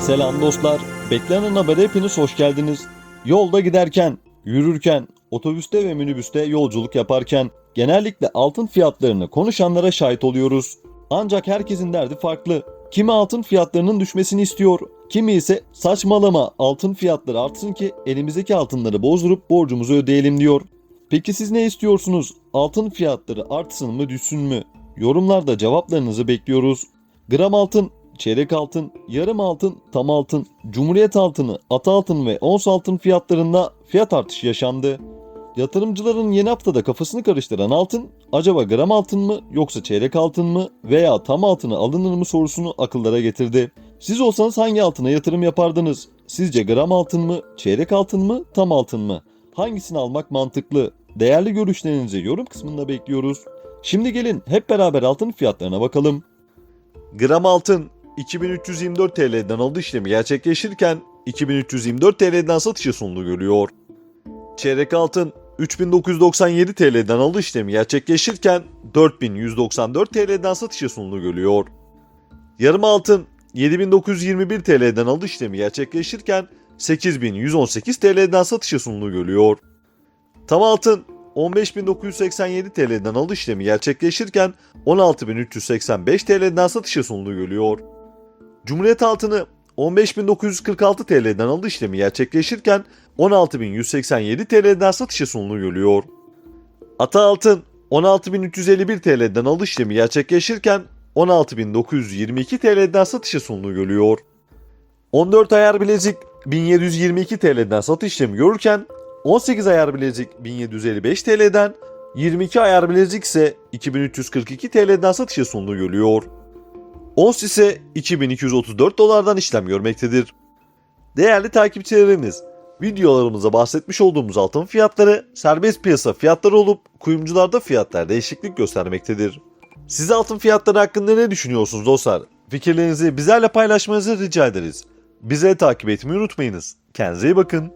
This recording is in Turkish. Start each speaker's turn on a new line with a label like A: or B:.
A: Selam dostlar. Beklenen habere hepiniz hoş geldiniz. Yolda giderken, yürürken, otobüste ve minibüste yolculuk yaparken genellikle altın fiyatlarını konuşanlara şahit oluyoruz. Ancak herkesin derdi farklı. Kimi altın fiyatlarının düşmesini istiyor, kimi ise saçmalama altın fiyatları artsın ki elimizdeki altınları bozdurup borcumuzu ödeyelim diyor. Peki siz ne istiyorsunuz? Altın fiyatları artsın mı düşsün mü? Yorumlarda cevaplarınızı bekliyoruz. Gram altın, çeyrek altın, yarım altın, tam altın, cumhuriyet altını, ata altın ve ons altın fiyatlarında fiyat artışı yaşandı. Yatırımcıların yeni haftada kafasını karıştıran altın, acaba gram altın mı yoksa çeyrek altın mı veya tam altını alınır mı sorusunu akıllara getirdi. Siz olsanız hangi altına yatırım yapardınız? Sizce gram altın mı, çeyrek altın mı, tam altın mı? Hangisini almak mantıklı? Değerli görüşlerinizi yorum kısmında bekliyoruz. Şimdi gelin hep beraber altın fiyatlarına bakalım. Gram altın 2324 TL'den alış işlemi gerçekleşirken 2324 TL'den satışa sunulu görüyor. Çeyrek altın 3997 TL'den alış işlemi gerçekleşirken 4194 TL'den satışa sunulu görüyor. Yarım altın 7921 TL'den alış işlemi gerçekleşirken 8118 TL'den satışa sunulu görüyor. Tam altın 15.987 TL'den alış işlemi gerçekleşirken 16.385 TL'den satışa sunulu görüyor. Cumhuriyet altını 15.946 TL'den alış işlemi gerçekleşirken 16.187 TL'den satışa sunulu görüyor. Ata altın 16.351 TL'den alış işlemi gerçekleşirken 16.922 TL'den satışa sunulu görüyor. 14 ayar bilezik 1722 TL'den satış işlemi görürken 18 ayar bilezik 1755 TL'den, 22 ayar bilezik ise 2342 TL'den satışa sunulu görüyor. Ons ise 2234 dolardan işlem görmektedir. Değerli takipçilerimiz, videolarımızda bahsetmiş olduğumuz altın fiyatları serbest piyasa fiyatları olup kuyumcularda fiyatlar değişiklik göstermektedir. Siz altın fiyatları hakkında ne düşünüyorsunuz dostlar? Fikirlerinizi bizlerle paylaşmanızı rica ederiz. Bize takip etmeyi unutmayınız. Kendinize iyi bakın.